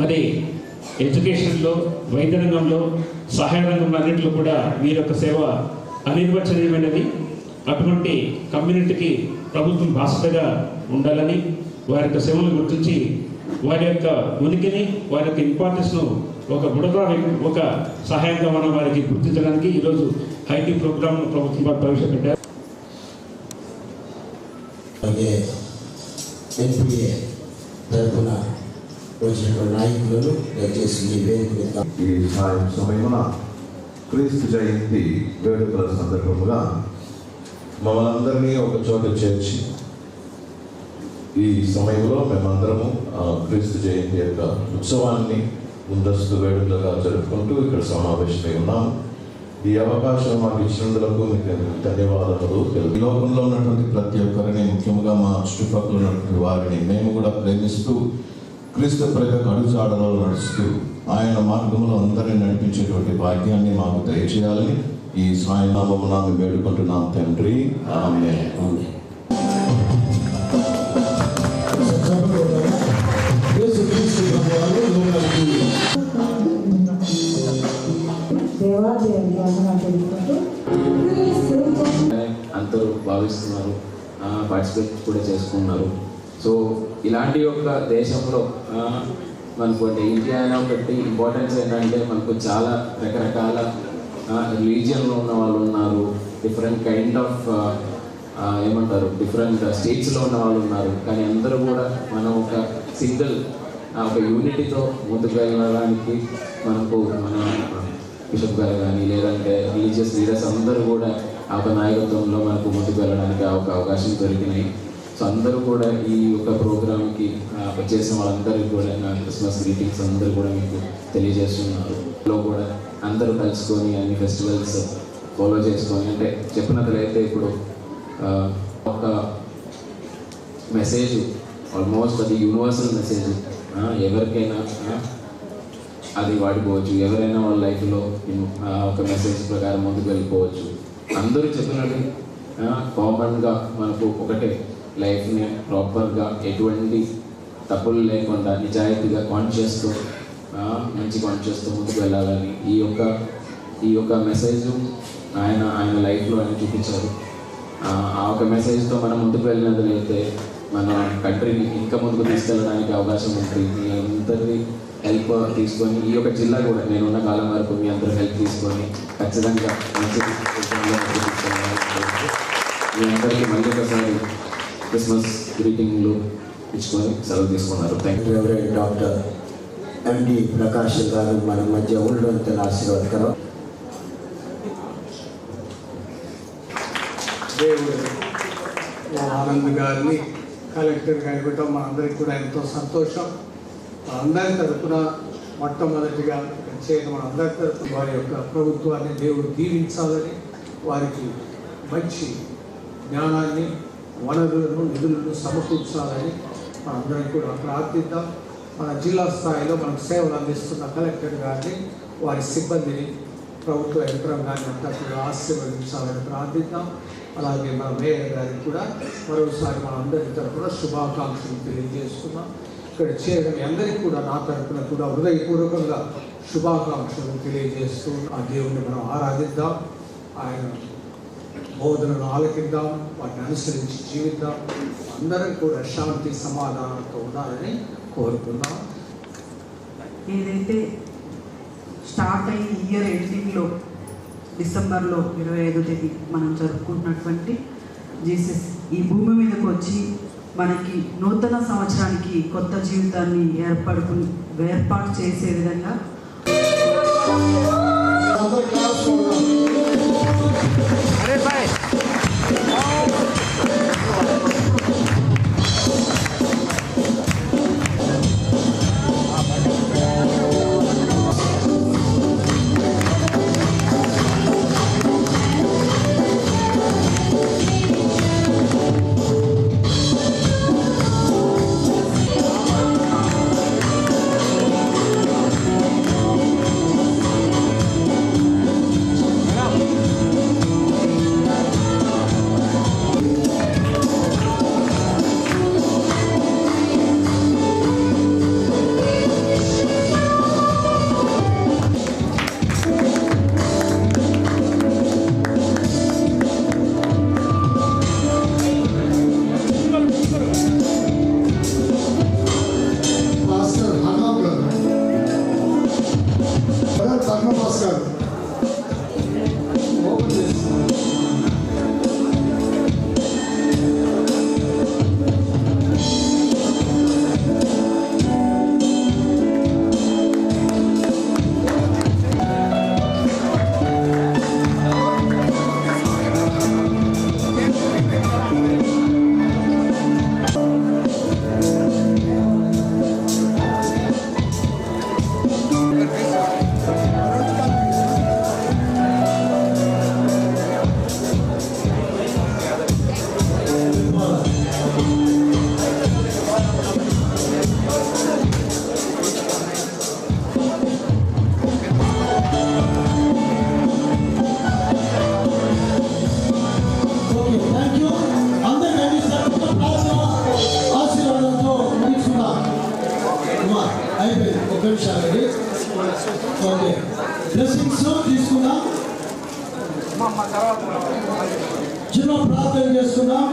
మరి ఎడ్యుకేషన్లో వైద్య రంగంలో సహాయ రంగంలో అన్నింటిలో కూడా వీరి యొక్క సేవ అనిర్వచనీయమైనది. అటువంటి కమ్యూనిటీకి ప్రభుత్వం బాధ్యతగా ఉండాలని వారి యొక్క సేవలను గుర్తించి వారి యొక్క ఉనికిని వారి యొక్క ఇంపార్టెన్స్ను ఒక బుడగా ఒక సహాయంగా మనం వారికి గుర్తించడానికి ఈరోజు హైటీ ప్రోగ్రామ్ ప్రభుత్వం వారు ప్రవేశపెట్టారు. తరఫున వచ్చినటువంటి నాయకులను దయచేసి ఈ వేదిక మీద ఈ సాయం సమయమున క్రీస్తు జయంతి వేడుకల సందర్భముగా మమ్మల్ని అందరినీ ఒక చోట చేర్చి ఈ సమయంలో మేమందరము ఆ, క్రీస్తు జయంతి యొక్క ఉత్సవాన్ని ముందస్తు వేడుకలుగా జరుపుకుంటూ ఇక్కడ సమావేశమై ఉన్నాం ఈ అవకాశం మాకు ఇచ్చినందులకు మీకు ధన్యవాదములు తెలుపు. ఈ లోకంలో ఉన్నటువంటి ప్రతి ఒక్కరిని ముఖ్యంగా మా చుట్టుపక్కల ఉన్నటువంటి వారిని మేము కూడా ప్రేమిస్తూ క్రీస్తు ప్రజలకు అడుగుజాడలో నడుస్తూ ఆయన మార్గంలో అందరినీ నడిపించేటువంటి భాగ్యాన్ని మాకు దయచేయాలని ఈ సాయనామము మేము వేడుకుంటున్నాం తండ్రి. ఆమె అందరూ భావిస్తున్నారు. పార్టిసిపేట్ కూడా చేసుకున్నారు. సో ఇలాంటి ఒక దేశంలో మనకు అంటే ఇండియా అయినా ఒకటి ఇంపార్టెన్స్ ఏంటంటే మనకు చాలా రకరకాల రిలీజియన్లో ఉన్న వాళ్ళు ఉన్నారు. డిఫరెంట్ కైండ్ ఆఫ్ ఏమంటారు? డిఫరెంట్ స్టేట్స్లో ఉన్న వాళ్ళు ఉన్నారు. కానీ అందరూ కూడా మనం ఒక సింగిల్ ఒక యూనిటీతో ముందుకు వెళ్ళడానికి మనకు మన బిషప్ గారు కానీ లేదంటే రిలీజియస్ లీడర్స్ అందరూ కూడా ఆ ఒక నాయకత్వంలో మనకు ముందుకు వెళ్ళడానికి ఆ ఒక అవకాశం దొరికినాయి. సో అందరూ కూడా ఈ యొక్క ప్రోగ్రామ్కి వచ్చేసిన వాళ్ళందరికీ కూడా నా క్రిస్మస్ గ్రీటింగ్స్ అందరూ కూడా మీకు తెలియజేస్తున్నారు. లో కూడా అందరూ కలుసుకొని అన్ని ఫెస్టివల్స్ ఫాలో చేసుకొని అంటే చెప్పినట్లయితే ఇప్పుడు ఒక మెసేజ్ ఆల్మోస్ట్ అది యూనివర్సల్ మెసేజ్. ఎవరికైనా అది వాడుకోవచ్చు ఎవరైనా వాళ్ళ లైఫ్లో ఒక మెసేజ్ ప్రకారం ముందుకు వెళ్ళిపోవచ్చు. అందరూ చెప్పినట్టు కామన్గా మనకు ఒకటే లైఫ్ని ప్రాపర్గా ఎటువంటి తప్పులు లేకుండా నిజాయితీగా కాన్షియస్తో మంచి కాన్షియస్తో ముందుకు వెళ్ళాలని ఈ యొక్క ఈ యొక్క మెసేజ్ ఆయన ఆయన లైఫ్లో ఆయన చూపించారు. ఆ ఒక మెసేజ్తో మనం ముందుకు వెళ్ళినట్లయితే మన కంట్రీని ఇంకా ముందుకు తీసుకెళ్ళడానికి అవకాశం ఉంటుంది. మీ అందరి హెల్ప్ తీసుకొని ఈ యొక్క జిల్లా కూడా నేను ఉన్న కాలం వరకు మీ అందరూ హెల్ప్ తీసుకొని ఖచ్చితంగా మంచి మీ అందరికీ మళ్ళీ ఒకసారి క్రిస్మస్ గ్రీటింగ్లు ఇచ్చుకొని సెలవు తీసుకున్నారు. Thank you reverend doctor MD Prakash గారు మన మధ్య ఉండడం చాలా ఆశీర్వాదకరం. దేవుడు ఆనంద్ గారిని కలెక్టర్గా ఇవ్వటం మనందరికీ కూడా ఎంతో సంతోషం. మనందరి తరపున మొట్టమొదటిగా ప్రత్యేక మనందరి తరపున వారి యొక్క ప్రభుత్వాన్ని దేవుడు దీవించాలని వారికి మంచి జ్ఞానాన్ని వనరులను నిధులను సమకూర్చాలని అందరం కూడా ప్రార్థిద్దాం. మన జిల్లా స్థాయిలో మనకు సేవలు అందిస్తున్న కలెక్టర్ గారిని వారి సిబ్బందిని ప్రభుత్వ యంత్రాంగాన్ని అంతా కూడా ఆశీర్వదించాలని ప్రార్థిద్దాం. అలాగే మన మేయర్ గారికి కూడా మరోసారి మన అందరి తరఫున శుభాకాంక్షలు తెలియజేస్తున్నాం. ఇక్కడ చేయడం అందరికీ కూడా నా తరఫున కూడా హృదయపూర్వకంగా శుభాకాంక్షలు తెలియజేస్తూ ఆ దేవుణ్ణి మనం ఆరాధిద్దాం. ఆయన బోధనను ఆలకిద్దాం వాటిని అనుసరించి జీవిద్దాం. అందరం కూడా శాంతి సమాధానంతో ఉండాలని కోరుకుందాం. ఏదైతే స్టార్ట్ అయిన ఇయర్ ఎండింగ్లో డిసెంబర్లో ఇరవై ఐదో తేదీ మనం జరుపుకుంటున్నటువంటి జీసస్ ఈ భూమి మీదకి వచ్చి మనకి నూతన సంవత్సరానికి కొత్త జీవితాన్ని ఏర్పడుకు ఏర్పాటు చేసే విధంగా అయిపోయింది ఒక నిమిషం అండి ఓకే బ్లెస్సింగ్స్ తీసుకుందాం చిన్న ప్రార్థన చేసుకుందాం.